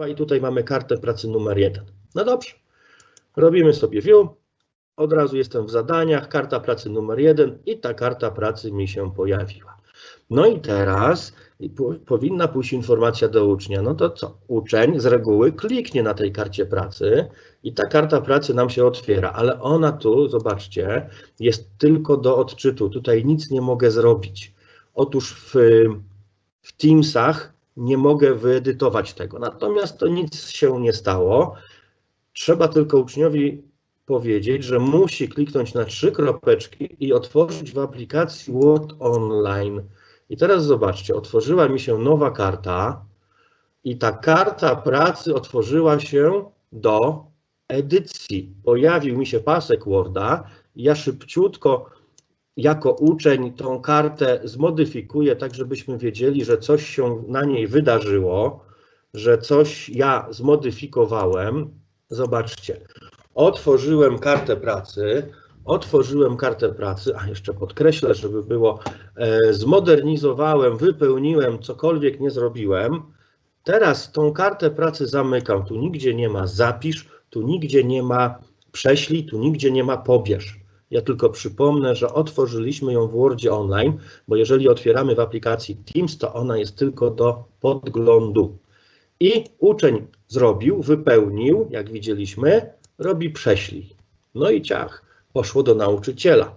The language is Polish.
pojawiła i tutaj mamy kartę pracy numer jeden. No dobrze, robimy sobie view, od razu jestem w zadaniach, karta pracy numer jeden i ta karta pracy mi się pojawiła. No i teraz po- powinna pójść informacja do ucznia. No to co? Uczeń z reguły kliknie na tej karcie pracy i ta karta pracy nam się otwiera, ale ona tu, zobaczcie, jest tylko do odczytu. Tutaj nic nie mogę zrobić. Otóż w, w Teamsach nie mogę wyedytować tego. Natomiast to nic się nie stało. Trzeba tylko uczniowi powiedzieć, że musi kliknąć na trzy kropeczki i otworzyć w aplikacji Word Online. I teraz zobaczcie, otworzyła mi się nowa karta i ta karta pracy otworzyła się do edycji. Pojawił mi się pasek Worda. Ja szybciutko jako uczeń tą kartę zmodyfikuję, tak żebyśmy wiedzieli, że coś się na niej wydarzyło, że coś ja zmodyfikowałem. Zobaczcie, otworzyłem kartę pracy, otworzyłem kartę pracy, a jeszcze podkreślę, żeby było, e, zmodernizowałem, wypełniłem, cokolwiek nie zrobiłem. Teraz tą kartę pracy zamykam. Tu nigdzie nie ma zapisz, tu nigdzie nie ma prześlij, tu nigdzie nie ma pobierz. Ja tylko przypomnę, że otworzyliśmy ją w Wordzie Online, bo jeżeli otwieramy w aplikacji Teams, to ona jest tylko do podglądu. I uczeń zrobił, wypełnił, jak widzieliśmy, robi prześlij. No i ciach, poszło do nauczyciela.